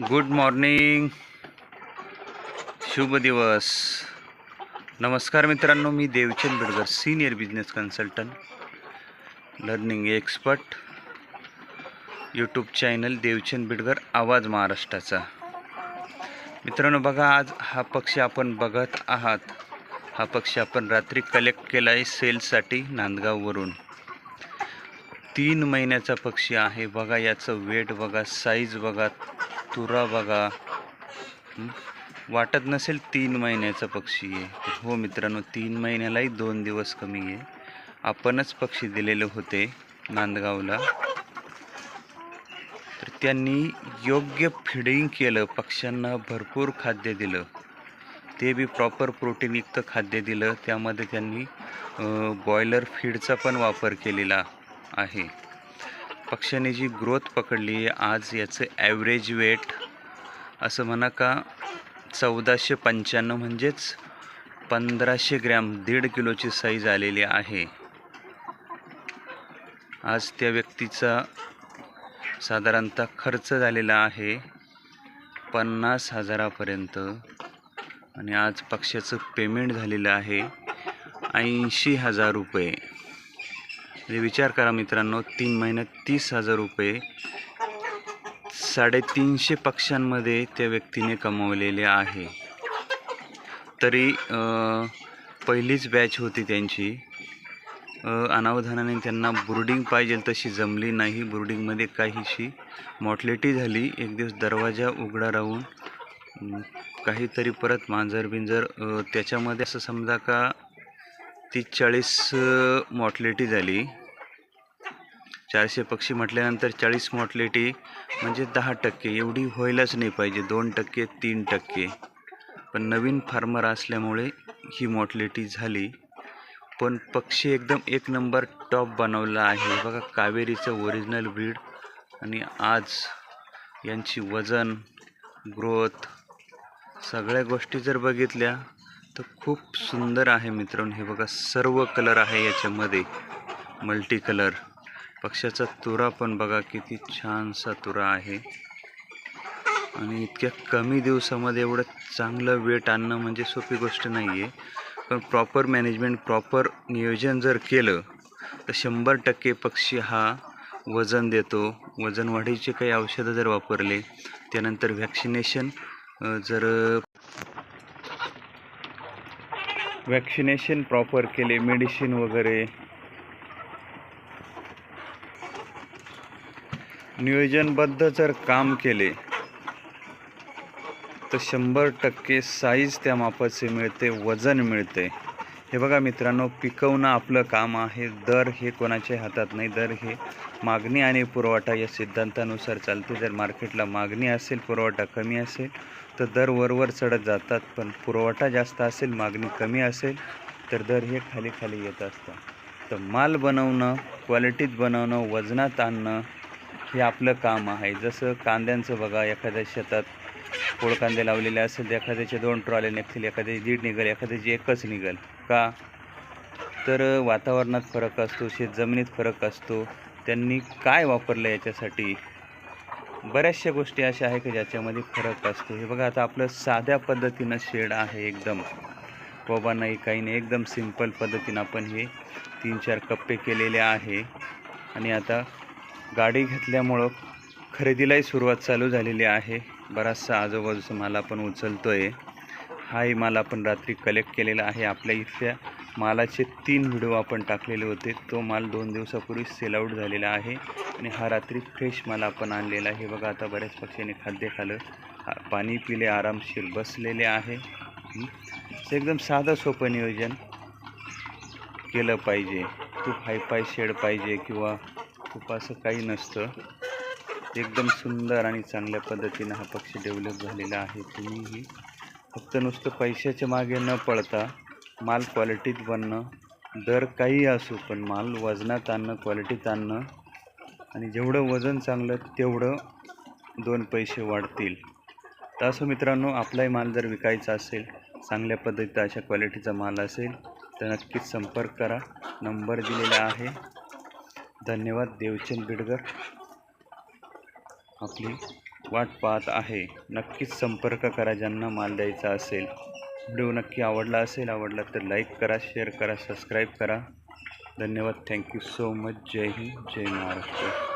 Good morning शुभ दिवस. नमस्कार मित्रांनो मी Devchand Bidkar senior business consultant learning expert YouTube channel Devchand Bidkar आवाज महाराष्ट्राचा. मित्रांनो बघा आज हा पक्षी आपण बघत आहात. हा पक्षी आपण रात्री कलेक्ट केला आहे सेलसाठी नांदगाववरून. तीन महिन्याचा पक्षी आहे. बघा याचं वेट बघा साईज बघा तुरा बघा. वाटत नसेल तीन महिन्याचा पक्षी आहे. हो मित्रांनो तीन महिन्यालाही दोन दिवस कमी आहे. आपणच पक्षी दिलेले होते नांदगावला. तर त्यांनी योग्य फिडिंग केलं पक्ष्यांना भरपूर खाद्य दिलं. ते बी प्रॉपर प्रोटीनयुक्त खाद्य दिलं. त्यामध्ये त्यांनी बॉयलर फीडचा पण वापर केलेला आहे. पक्ष्याने जी ग्रोथ पकडली आहे आज याचं ॲव्हरेज वेट असं म्हणा का चौदाशे पंच्याण्णव म्हणजेच पंधराशे ग्रॅम दीड किलोची साईज आलेली आहे. आज त्या व्यक्तीचा साधारणतः खर्च झालेला आहे पन्नास हजारापर्यंत. आणि आज पक्षाचं पेमेंट झालेलं आहे ऐंशी हजार रुपये. म्हणजे विचार करा मित्रांनो तीन महिन्यात तीस हजार रुपये साडेतीनशे पक्ष्यांमध्ये त्या व्यक्तीने कमवलेले आहे. तरी पहिलीच बॅच होती त्यांची. अनावधानाने त्यांना ब्रुडिंग पाहिजे तशी जमली नाही. ब्रुडिंगमध्ये काहीशी मॉटलिटी झाली. एक दिवस दरवाजा उघडा राहून काहीतरी परत मांजर बिंजर त्याच्यामध्ये असं समजा का ती चाळीस मॉटलिटी झाली. चारशे पक्षी म्हटल्यानंतर चाळीस मॉर्टलिटी म्हणजे दहा टक्के. एवढी व्हायलाच नाही पाहिजे. दोन टक्के तीन टक्के. पण नवीन फार्मर असल्यामुळे ही मॉर्टलिटी झाली. पण पक्षी एकदम एक नंबर टॉप बनवला आहे. बघा कावेरीचं ओरिजिनल ब्रीड आणि आज यांची वजन ग्रोथ सगळ्या गोष्टी जर बघितल्या तर खूप सुंदर आहे मित्रांनो. हे बघा सर्व कलर आहे याच्यामध्ये. Multi colour. पक्षाचा तुरा पण बघा किती छानसा तुरा आहे. आणि इतक्या कमी दिवसामध्ये एवढं चांगलं वेट आणणं म्हणजे सोपी गोष्ट नाही आहे पण प्रॉपर मॅनेजमेंट प्रॉपर नियोजन जर केलं तर शंभर टक्के पक्षी हा वजन देतो. वजन वाढीचे काही औषधं जर वापरले त्यानंतर व्हॅक्सिनेशन जर वॅक्सिनेशन प्रॉपर केले मेडिसिन वगैरे नियोजनबद्ध जर काम केले तर शंभर टक्के साईज त्या मापाचे मिळते वजन मिळते. हे बघा मित्रांनो पिकवणं आपलं काम आहे. दर हे कोणाच्या हातात नाही दर हे मागणी आणि पुरवठा या सिद्धांतानुसार चालते. जर मार्केटला मागणी असेल पुरवठा कमी असेल तर दर वरवर चढत जातात. पण पुरवठा जास्त असेल मागणी कमी असेल तर दर हे खाली खाली येत असतात. तर माल बनवणं क्वालिटीत बनवणं वजनात आणणं हे आपलं काम आहे. जसं कांद्यांचं बघा एखाद्या शेतात पोळ कांदे लावलेले असेल तर एखाद्याचे दोन ट्रॉले निघतील एखाद्याची दीड निघेल एखाद्याची एकच निघेल. का? तर वातावरणात फरक असतो शेत जमिनीत फरक असतो. त्यांनी काय वापरलं याच्यासाठी? बऱ्याचशा गोष्टी अशा आहे की ज्याच्यामध्ये फरक असतो. हे बघा आता आपलं साध्या पद्धतीनं शेड आहे एकदम. कोबा नाही काही नाही एकदम सिंपल पद्धतीनं आपण हे तीन चार कप्पे केलेले आहे. आणि आता गाडी घेतल्यामुळं खरेदीलाही सुरुवात चालू झालेली आहे. बराचसा आजूबाजूचा माल आपण उचलतो आहे हाही माल आपण रात्री कलेक्ट केलेला आहे. आपल्या इथल्या मालाचे तीन व्हिडिओ आपण टाकलेले होते. तो माल दोन दिवसापूर्वी सेल आऊट झालेला आहे आणि हा रात्री फ्रेश माल आपण आणलेला आहे. बघा आता बऱ्याच पक्षांनी खाद्य खालं पाणी पिले आरामशीर बसलेले आहे. एकदम साधं सोपं नियोजन केलं पाहिजे. खूप हायफाय शेड पाहिजे किंवा खूप असं काही नसतं. एकदम सुंदर आणि चांगल्या पद्धतीनं हा पक्षी डेव्हलप झालेला आहे. तुम्हीही फक्त नुसतं पैशाच्या मागे न पळता माल क्वालिटीत बनणं दर काही असो पण माल वजनात आणणं क्वालिटीत आणणं आणि जेवढं वजन चांगलं तेवढं दोन पैसे वाढतील. तर असं मित्रांनो आपलाही माल जर विकायचा असेल चांगल्या पद्धतीचा अशा क्वालिटीचा माल असेल तर नक्कीच संपर्क करा. नंबर दिलेला आहे. धन्यवाद देवचंद बिडकर आपली वाट पाहत आहे. नक्कीच संपर्क करा ज्यांना माल द्यायचा असेल. व्हिडिओ नक्की आवडला असेल आवडला तर लाईक करा शेअर करा सबस्क्राईब करा. धन्यवाद थँक्यू सो मच जय हिंद जय महाराष्ट्र.